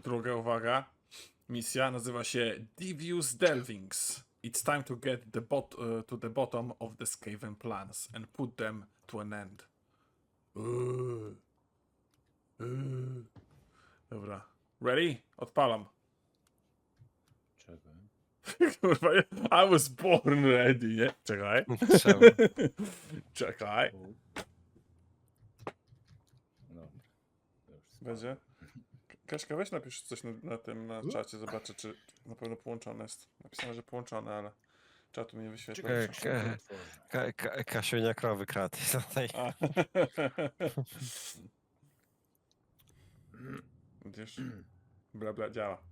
I druga uwaga. Misja nazywa się Devious Delvings. It's time to get the bot uh, to the bottom of the Skaven plans and put them to an end. Uuu. Uuu. Dobra. Ready? Odpalam. Czekaj. Kurwa, I was born ready, nie? Czekaj. Czemu? Czekaj. Dobra. Będzie? Kaśka, weź napisz coś na, na tym, na czacie, zobaczę, czy na pewno połączone jest. Napisane, że połączone, ale czatu mi nie wyświetla. Czekaj, Proszę. Ka- Ka- Ka- Kasiunia krowy kraty tutaj. A. Widzisz? Bla, bla, działa.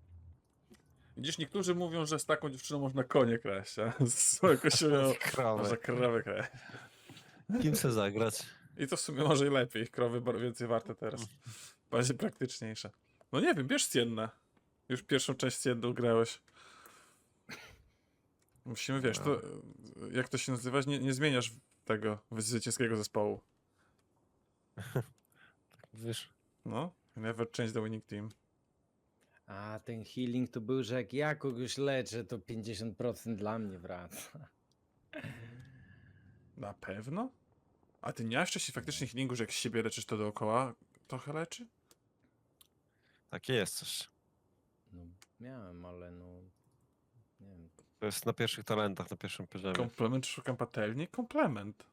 Widzisz, niektórzy mówią, że z taką dziewczyną można konie kraść, a z można Krowy. kraść. Kim chce zagrać? I to w sumie może i lepiej. Krowy bar- więcej warte teraz. Bardziej praktyczniejsze. No nie wiem, bierz Siennę. Już pierwszą część Sienną grałeś. Musimy, wiesz, to, jak to się nazywa? Nie, nie zmieniasz tego zwycięskiego zespołu. Wiesz? No, never change the winning team. A ten healing to był, że jak ja kogoś leczę, to 50% dla mnie wraca. Na pewno? A ty nie miałeś wcześniej faktycznie healingu, że jak siebie leczysz, to dookoła trochę leczy? Takie jest coś. No miałem, ale no... Nie wiem. To jest na pierwszych talentach, na pierwszym poziomie. Komplement szukam patelni? Komplement.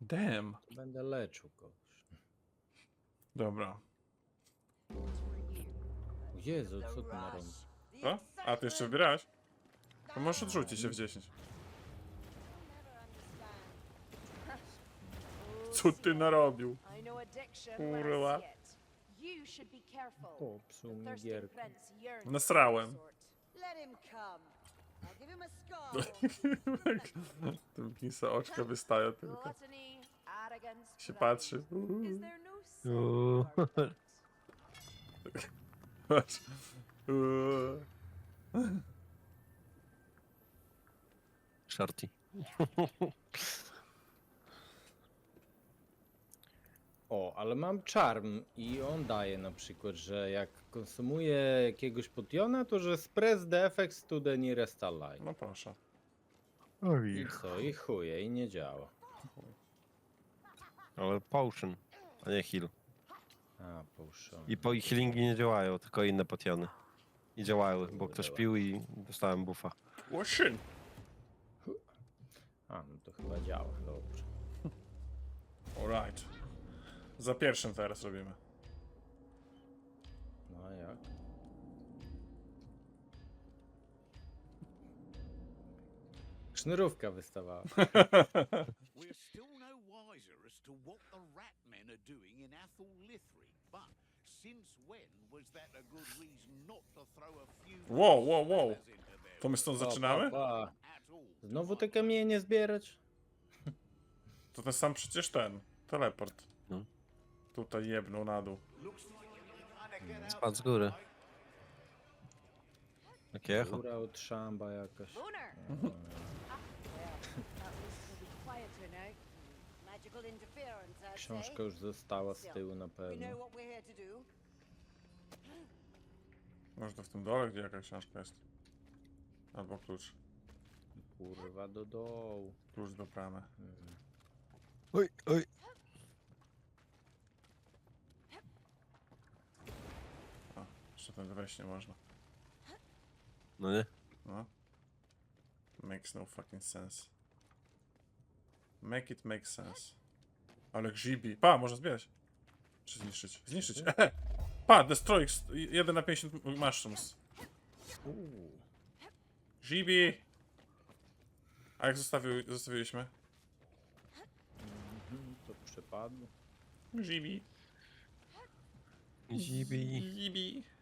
Damn. Będę leczył kogoś. Dobra. O Jezu, co ty na? Co? A, ty jeszcze wybierałeś? To możesz odrzucić się w 10. Co ty narobił? Kurwa. Popsuł mi gierkę. Nasrałem. Tym pisa oczka wystaje tylko. Się patrzy. Uuu. Patrz. Uuu. Shorty. O, ale mam charm i on daje na przykład, że jak konsumuję jakiegoś potiona, to że spread the effects to the nearest ally. No proszę. I co? I chuje, i nie działa. Ale potion, a nie heal. A, potion. I po ich healingi nie działają, tylko inne potiony. I działały, bo ktoś pił i dostałem buffa. Łosyn. A, no to chyba działa, dobrze. Alright. Za pierwszym teraz robimy. No a jak? Sznurówka wystawała. We're still no wiser as to what the rat men are doing in Athol Lithry, but since when was that a good reason not to throw a few Wow, wow, wow. feathers into their To my stąd zaczynamy? pa, pa. at all? Znowu te kamienie zbierać? To ten sam przecież ten. Teleport. Tutaj jebnął na dół. Spadł z góry. Jakie echo. Góra od szamba jakaś. Książka już została z tyłu na pewno. Może to w tym dole, gdzie jakaś książka jest. Albo klucz. Kurwa do dołu. Klucz do bramy. Oj, oj. Jeszcze ten wejść nie można. No nie? No. Makes no fucking sense. Make it make sense. Ale grzybi. Pa, można zbierać. Czy zniszczyć? Zniszczyć. Pa, destroy x- 1 na 50 mushrooms. Grzybi! A jak zostawił, zostawiliśmy? Mhm, to przepadło. Grzybi. Zibi. Grzybi.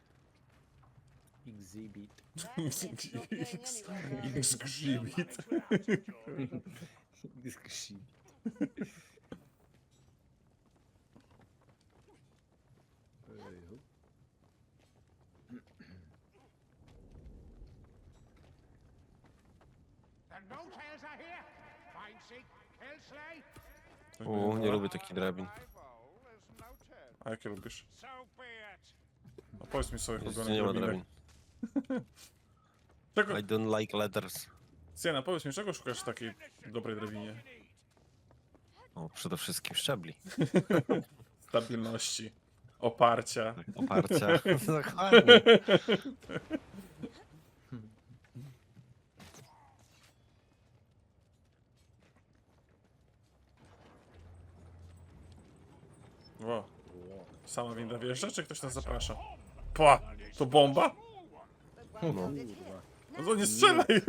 Exhibit. Exhibit. Slay. Uuu, nie lubię takich drabin. No. A jakie lubisz? No powiedz mi sobie, Jest, kogo nie ma drabin. Czego, I don't like letters. Siena, powiedz mi, czego szukasz w takiej dobrej drabinie? O, przede wszystkim szczebli. Stabilności, oparcia. Oparcia. Dokładnie. O, sama winda wjeżdża, czy ktoś nas zaprasza? Pa! To bomba? No. No to nie strzelaj!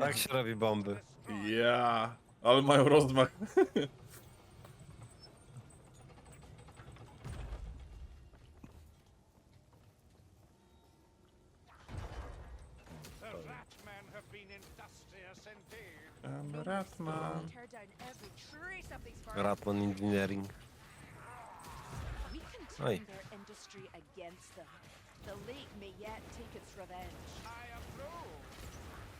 Tak się robi bomby. Ja, ale mają. Em, Ratman. Ratman Engineering. We The lake may yet take its revenge. I approve.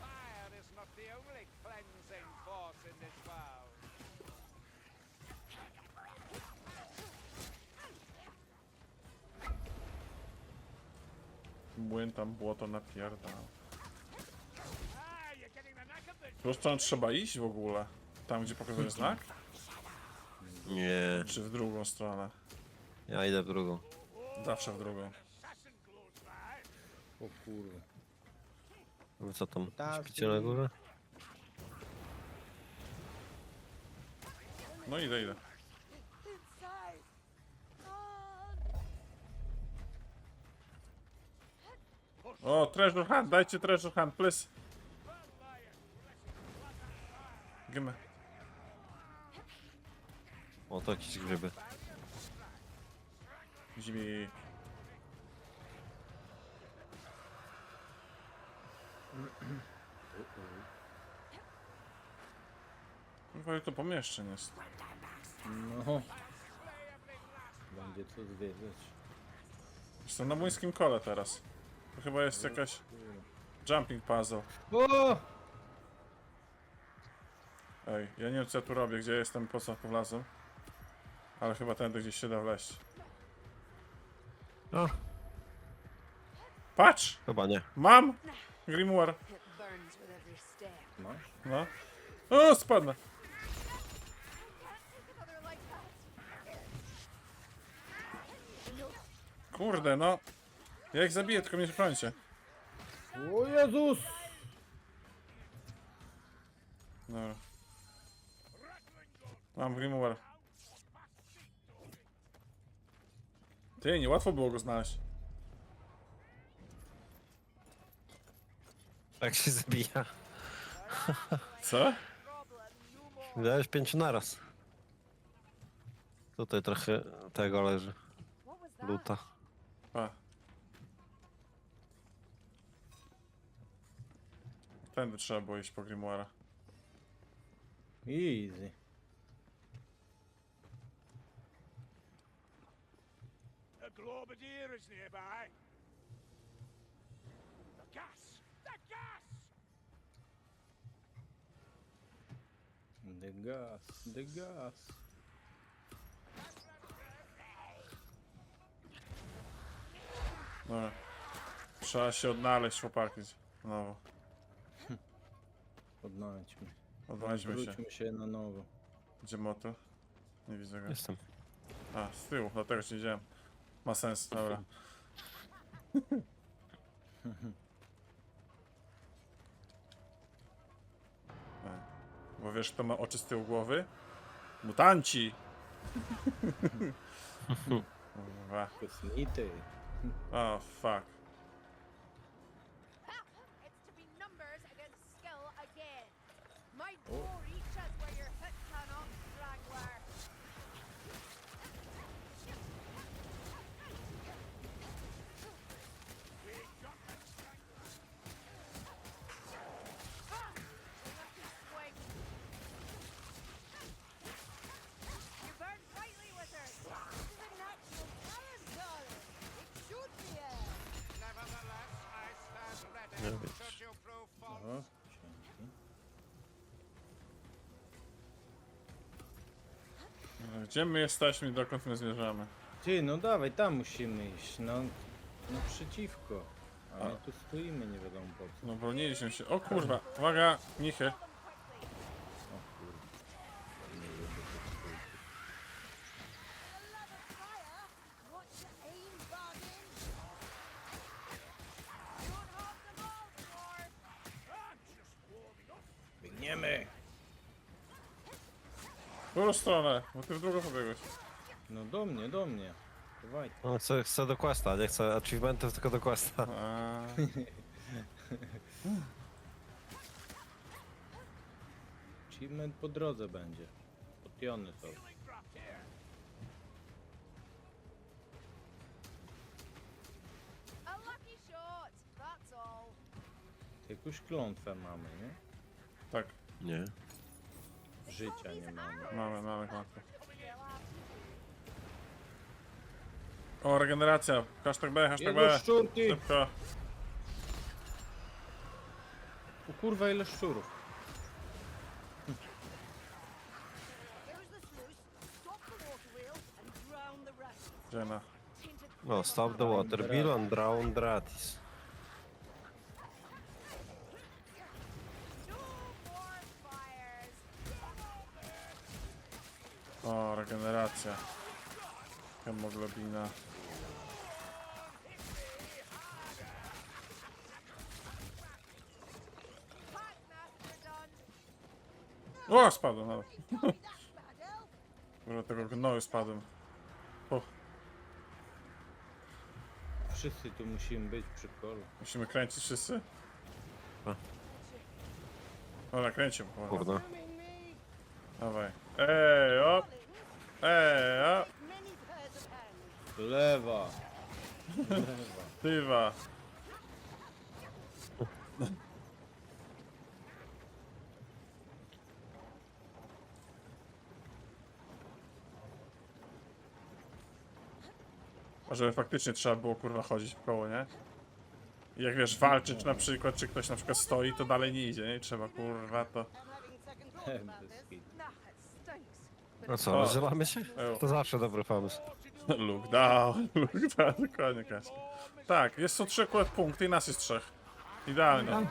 Fire is not the only cleansing force in this world. Młyn tam błoto napierdał. Ah, którą stronę trzeba iść w ogóle? Tam, gdzie pokazuje znak? Nie, Czy w drugą stronę? ja idę w drugą. Zawsze w drugą. O kurwa. Wy co tam? Tak. Śpicie na górze? No idę, idę. Inside! O, treasure hunt, dajcie treasure hunt, please. Gimme. O, to jakieś grzyby. Zimi. Chyba to pomieszczeń jest. No. Będzie co zwiedzać. Jestem na młyńskim kole teraz. To chyba jest jakaś jumping puzzle. O! Ej, ja nie wiem co ja tu robię, gdzie jestem, po co wlazłem. Ale chyba tędy gdzieś się da wleźć. O, Patrz! chyba nie. Mam! Grimoire. It burns with every step. No. No. O, spadnę. Another like that. Kurde, no. Ja ich zabiję, tylko mnie chrońcie. O Jezus! Dobra. Mam Grimoire. Ty, niełatwo było go znaleźć. Tak się zabija. Co? Dałeś pięciu naraz. Tutaj trochę tego leży. Luta. A. Tędy trzeba było iść po Grimoire. Easy. A Globadier is nearby. The gas! The gas! The gas, the gas. Dobra. Trzeba się odnaleźć, chłopaki. Znowu. Odnajdźmy. Odwaliśmy się. Wróćmy się na nowo. Gdzie motyl? Nie widzę go. Jestem. A, z tyłu, dlatego się nie widziałem. Ma sens, dobra. Tak. Bo wiesz, kto ma oczy z tyłu głowy? Mutanci! Kurwa. Kosmity. O, fuck. It's to be numbers against skill again. My bow reaches where your hit cannot, Strangler. You burn brightly, wizard. This is a natural talent, darling. It should be a... Nevertheless, I stand ready Nie wiem. should you prove false. O, dzięki. Gdzie my jesteśmy i dokąd my zmierzamy? Ty, no dawaj, tam musimy iść, no naprzeciwko. A my tu stoimy, nie wiadomo po co. No broniliśmy się. O kurwa, uwaga, michy. O kurde. Nie lubię tych stójków. Watch your aim, bargain. Don't hog the ball, Lord. Biegniemy! W którą stronę? Bo ty w drugą pobiegłeś. No do mnie, do mnie. Dawaj. On chce, chce do questa, nie chce achievementów, tylko do questa. Achievement po drodze będzie. Potiony to. A lucky shot, that's all. Jakąś klątwę mamy, nie? tak, Nie. Życia nie mamy. mamy, mamy klatkę. O, regeneracja. Hashtag B, hashtag Jego B. szczurki! Szybko. O kurwa ile szczurów. There's the sluice. Stop the water wheel and drown the rats. Dziena. Tainted No, stop the water, bill on drown gratis. O, regeneracja. Hemoglobina. O, spadłem nawet. That's bad, elf. Do tego gnoju spadłem. O, Wszyscy tu musimy być przy kolu. musimy kręcić wszyscy? A. Dobra, kręcimy. Kurde. Dawaj. Ej, op, ej, op. Lewa! Lewa. tywa. A żeby faktycznie trzeba było kurwa chodzić w koło, nie? I jak wiesz, walczyć na przykład, czy ktoś na przykład stoi, to dalej nie idzie, nie? Trzeba kurwa to... Bez kitu. No co, O. rozdzielamy się? Eł. To zawsze dobry pomysł. Look down, look down, dokładnie Kasia. Tak, jest są trzy akurat punkty i nas jest trzech. Idealnie.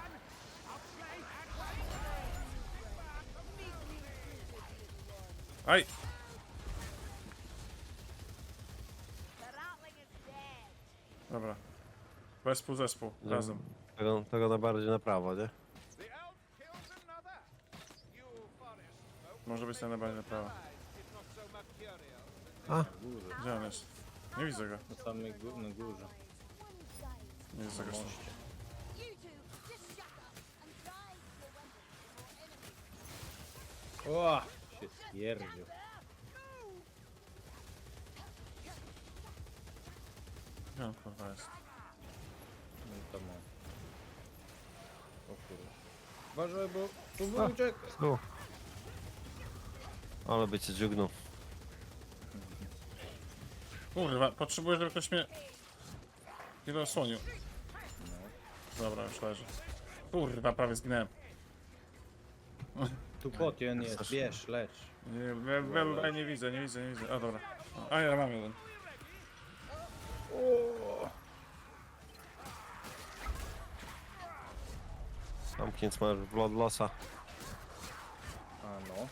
Aj! Dobra. Wespół, zespół, razem. Tego, tego na bardziej na prawo, nie? Może być na bardziej na prawo. A. Gdzie on jest? Nie widzę go. Na samej gó na górze. Nie widzę go. Moście. You two, just shut up and drive your weapons before enemy. O! Się stwierdził. Gdzie on kurwa jest? No to ma. O kurwa. Uważaj, bo tu uciek. Ale by cię dziugnął. Kurwa, potrzebuję, żeby ktoś mnie... Nie osłonił. Dobra, już leży. Kurwa, prawie zginąłem. Tu potion jest, bierz, lecz. Nie, we, we, we, nie widzę, nie widzę, nie widzę. O, dobra. A ja mam jeden. Zamknięc masz Bloodlossa. A no.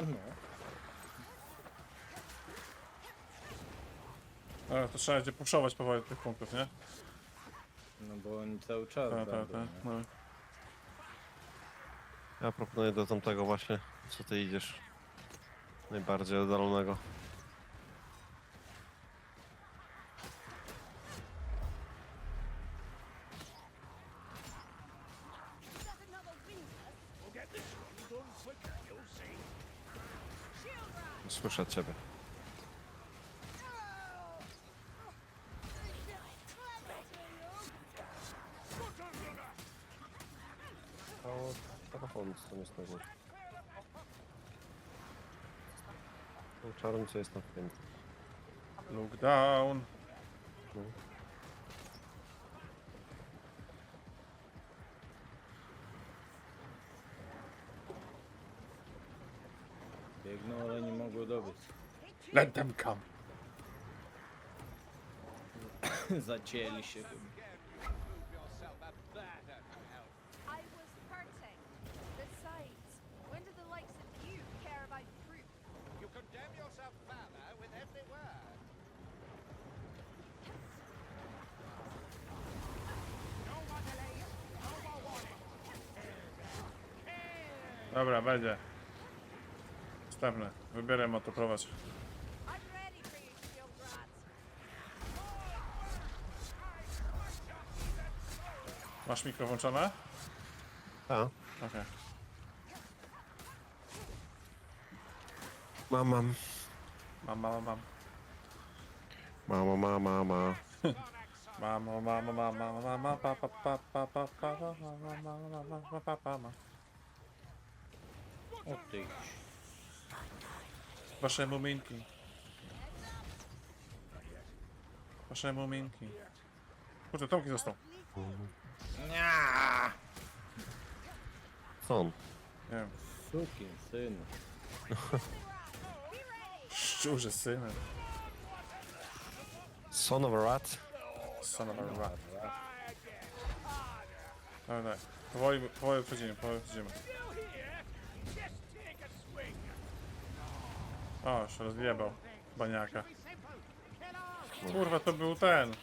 To trzeba będzie puszować powoli tych punktów, nie? No bo oni cały czas Tak, tak, będą, tak. nie? No. Ja proponuję do tamtego właśnie, co ty idziesz. Najbardziej oddalonego. co jest na tym. Look down. No. Biegną, ale nie mogą dobyć. Let them come. Zacięli się chyba. Dobra, będzie. Następne. Wybieraj motoprowadź. Masz mikro włączone? A, Okej. mam, mam. Mam, mam, mam. Mama, mama, mama. Mamo, mamo, mama, mama, pa, pa, pa, pa, pa, pa, pa, mama, mama, mama, pa, pa, ma. O ty. Wasze muminki. Wasze muminki. Kurde, Tomki został. Co on? Nie wiem. Sukin, syn. Szczurze synem. Son of a rat? Son of a rat. Dawaj, dawaj. Powoli, powoli wchodzimy, powoli wchodzimy. O, już rozjebał. Baniaka. Kurwa, to był ten.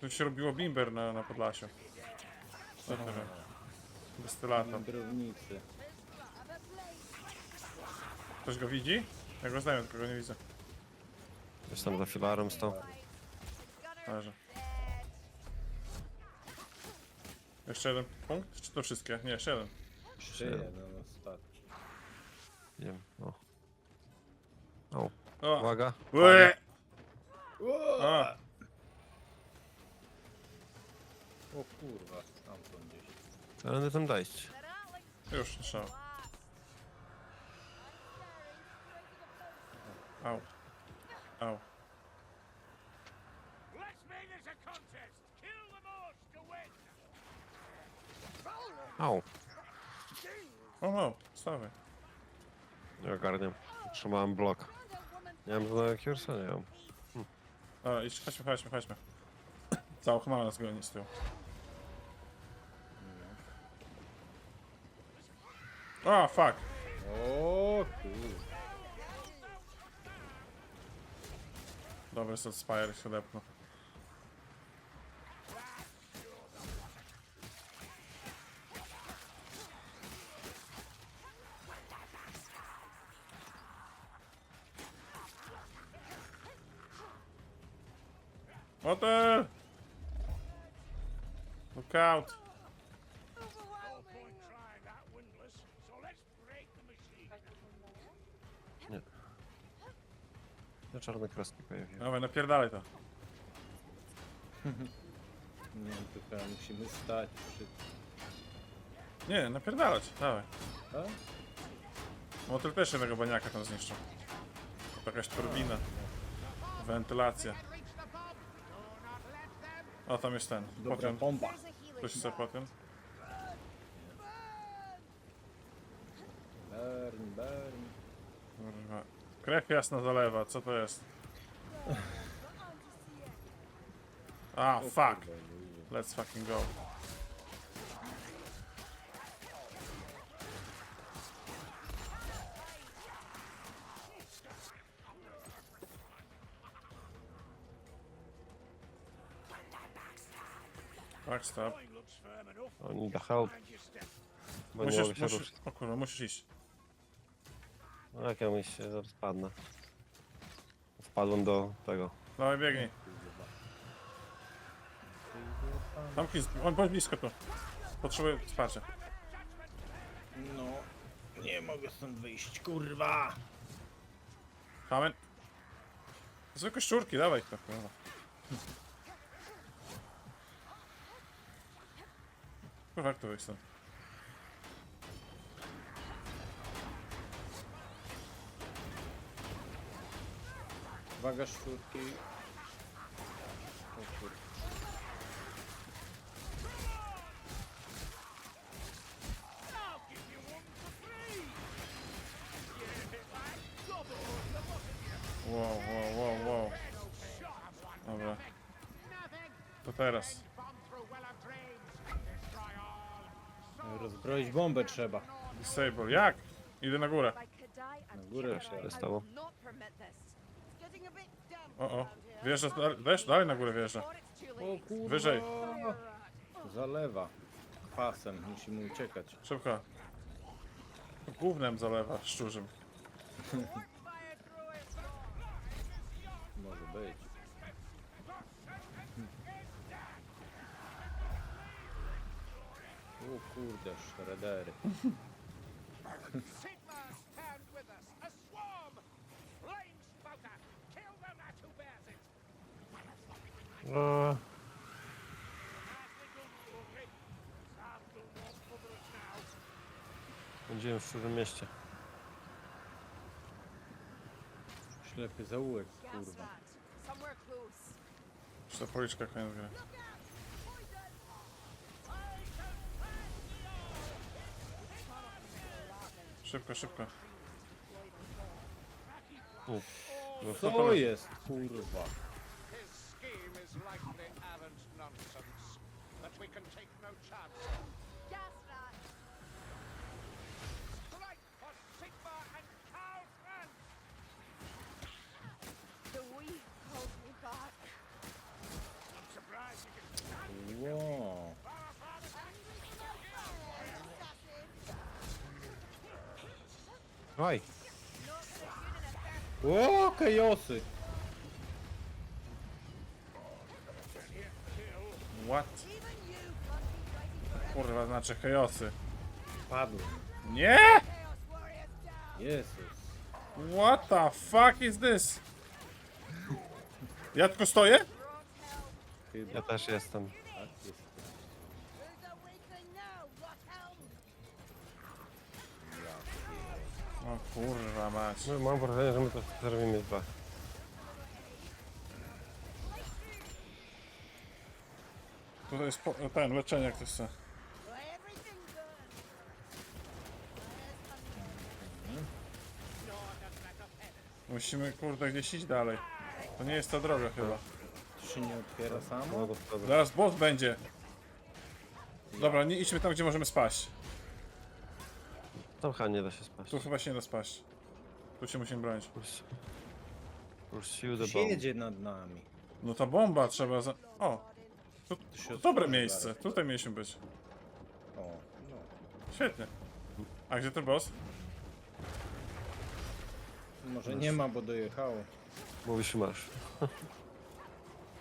Tu się robiło bimber na, na Podlasiu. Co to wiem. Ktoś go widzi? Ja go znaję, tylko go nie widzę. Gdzieś tam za filarem stał. Leży. Jeszcze jeden punkt? Czy to wszystkie? Nie, jeszcze jeden. Jeszcze jeden ostatni. Nie wiem, o. O, O! uwaga. Łe! A, O kurwa, stamtąd gdzieś. Ale tam dojść. już, nie trzeba. Au. Au. Let's make this a contest. Kill the most to win. Au, O, no, stawaj. nie ogarniam. Trzymałem blok. Nie mam żadnego kiersa, nie mam. Dobra, idź, chodźmy, chodźmy, chodźmy. Cała chmara nas goni z tyłu. O, fuck. O kurwa. Dobry Spire się depnął. Break the machine. Te czarne kreski pojawiły. Dawaj, napierdalaj to. Nie chyba musimy stać przy... Nie, napierdalać, dawaj. Tak? Motyl też jednego baniaka tam zniszczył. To jakaś turbina. Wentylacja. O, tam jest ten. Dobra Potem. pompa. A Ktoś chce potem. Burn, burn. Kurwa. Krew jasna zalewa, co to jest? A, O fuck. Let's fucking go. Backstop. Going looks firm enough. O, need the help. Bo nie mogę Musisz, się musisz, ruszyć. o kurwa, musisz iść. No jak ja mi się zaraz padnę. Wpadłem do tego. Dawaj, biegnij. Tam on bądź blisko tu. Potrzebuję wsparcia. No. Nie mogę stąd wyjść, kurwa. Kamen. Zwykłe szczurki, dawaj to, kurwa. Wyjść stąd? Uwaga, szczurki. Bombę trzeba. Disable. Jak? Idę na górę. Na górę. I Stało. O, o. here. Wjeżdża, dalej, na górę too O kurwa. Wyżej. Zalewa. Kwasem, musimy uciekać. Szybko. Gównem zalewa, szczurzym. Może być. O, będziemy w mieście. Ślepy zaułek, Gas kurwa. rat. Somewhere close. Już ta policzka koniec gry. Szybko, szybko. No, Co to- jest, kurwa? His scheme is likely arrant nonsense, but we can take no chance. Gas rat. Strike for Sigma and Carl Franz! The wee calls me back. I'm surprised you can Wow. Oj, O, kejosy! What? Kurwa, znaczy chaosy. Padł. Nie! Jezus. What the fuck is this? Ja tylko stoję? Chyba ja też jestem. O kurwa mać. No, mam wrażenie, że my to zrobimy dwa. Tutaj jest po, ten, leczenie jak ktoś chce. Musimy kurde gdzieś iść dalej. To nie jest ta droga chyba. To się nie otwiera samo? No, to. Zaraz boss będzie. Dobra, nie idźmy tam gdzie możemy spaść. Tam chyba nie da się spać. Tu chyba się nie da spaść. Tu się musimy bronić. Push- Pursue the Się bomb. jedzie nad nami. No ta bomba trzeba za... O! Tu, się to dobre otworzy miejsce. zaraz. Tutaj mieliśmy być. O, no. Świetnie. A gdzie ten boss? Może nie ma, bo dojechało. Mówisz masz.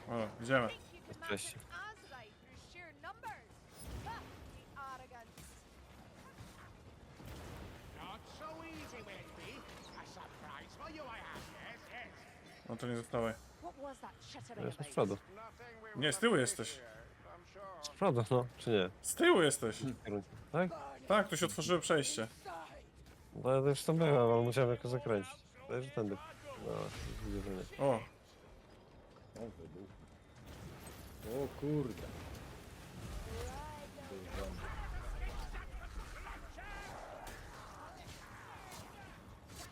O, idziemy. Think you can match Wreszcie. an Azrai through sheer numbers? Ha! The arrogance. Not so easy, will it be? A surprise for you I have, yes, yes. No to nie that Ja jestem z przodu. Nie, z tyłu jesteś. Z przodu, no, czy nie? Z tyłu jesteś. Tak? Tak, tu się otworzyło przejście. No ja już tam byłem, ale musiałem jakoś zakręcić. To jest tędy. No, widzę, że nie. O. O kurde. To już zombie.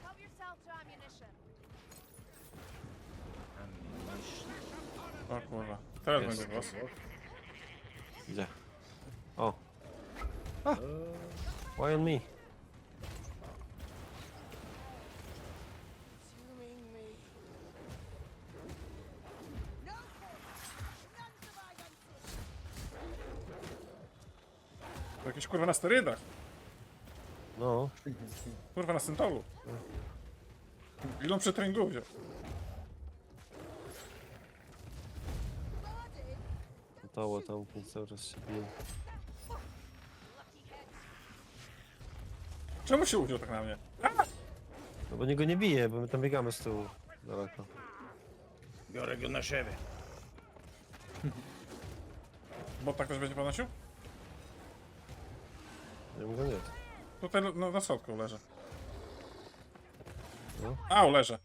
Help yourself to ammunition. Ammunition. O kurwa. Teraz Jest. będzie boss. Gdzie? O. A! Why on me? To jakieś kurwa na sterydach. No, Kurwa na syntolu. Ile on przetreningu wziął? To tam więc cały czas się heads. Czemu się uwziął tak na mnie? No bo niego nie bije, bo my tam biegamy z tyłu daleko. Biorę go na siebie. Bo tak też będzie podnosił? Nie go nie. Tutaj no, na schodku leżę. No. Au, leżę.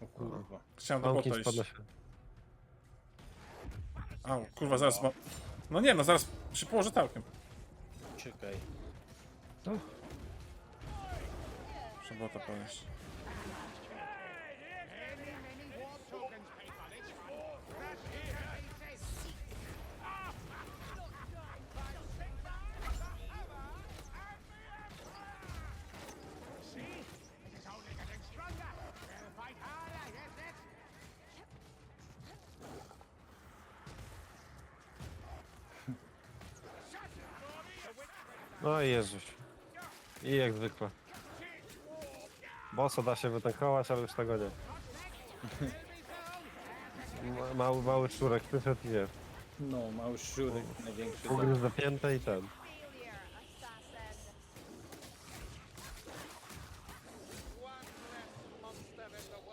O kurwa. Chciałem do bota Pumpkin iść. spadł się. Au, kurwa, zaraz ma... No nie, no zaraz się położę talkiem. Czekaj. Muszę bota podnieść. No i Jezuś. I jak zwykle. Bossa da się wytankować, ale już tego nie. Ma- Mały, mały szczurek przyszedł i jest. No, mały szczurek, największy. Ugryzł zapięte i ten. Failure, assassin.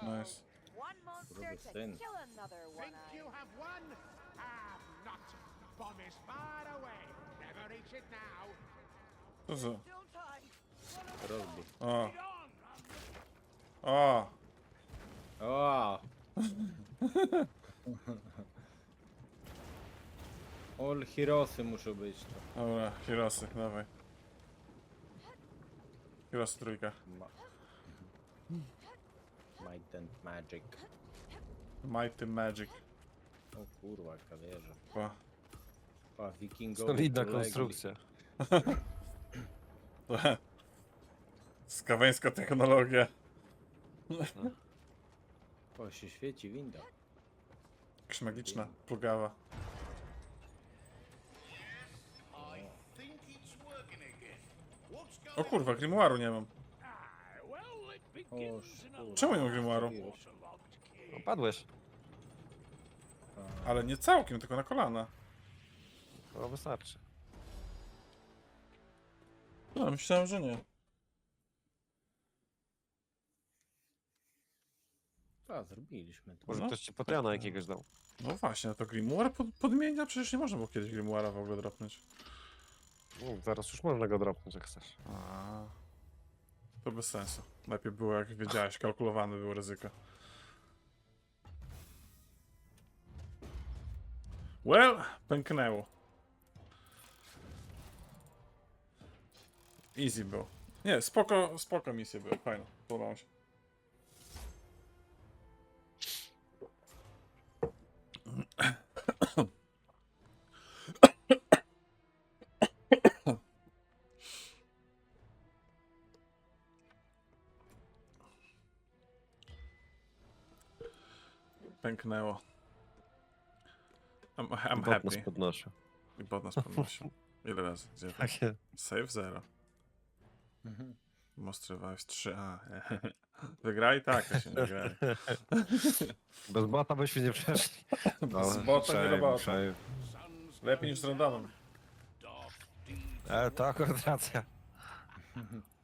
Nice. One monster Brother to Sin. kill another one. Think you have won? Have not. The bomb is far away. Never reach it now. Co za... Don't I? Rozbi. O. O. O! All Heroesy muszą być to. Dobra, Hirosy, dawaj. Hirosy trójka. Ma... Might and Magic. Mighty Magic. O kurwa, jaka wieża. Pa. Pa, wikingowie Solidna polegli. konstrukcja. Skaweńska technologia. O, się świeci winda. Jakaś magiczna, plugawa. O kurwa, grimoiru nie mam. O. Czemu nie mam cave. No, padłeś. Ale nie całkiem, tylko na kolana. No wystarczy. No, myślałem, że nie. A, zrobiliśmy to. Może No. ktoś ci potiana jakiegoś dał. No właśnie, a to grimoire pod, podmienia? Przecież nie można było kiedyś grimoira w ogóle dropnąć. No, zaraz już można go dropnąć jak chcesz. A, to bez sensu. Lepiej było, jak wiedziałeś, kalkulowane było ryzyko. Well, pęknęło. Easy było. Nie, spoko, spoko misje były, fajne, podobało się. Pęknęło. I'm, I'm Bot nas happy. podnosił. I bot nas podnosił. Ile razy? Gdzie to? Takie. Save 0. Mhm. Most Revive 3. A, Wygrali? Tak, ja się nie wygrali. Bez bota byśmy nie przeszli. Bota nie do bota. Przejem. Sun's Lepiej niż z randomem. Ale to akurat racja.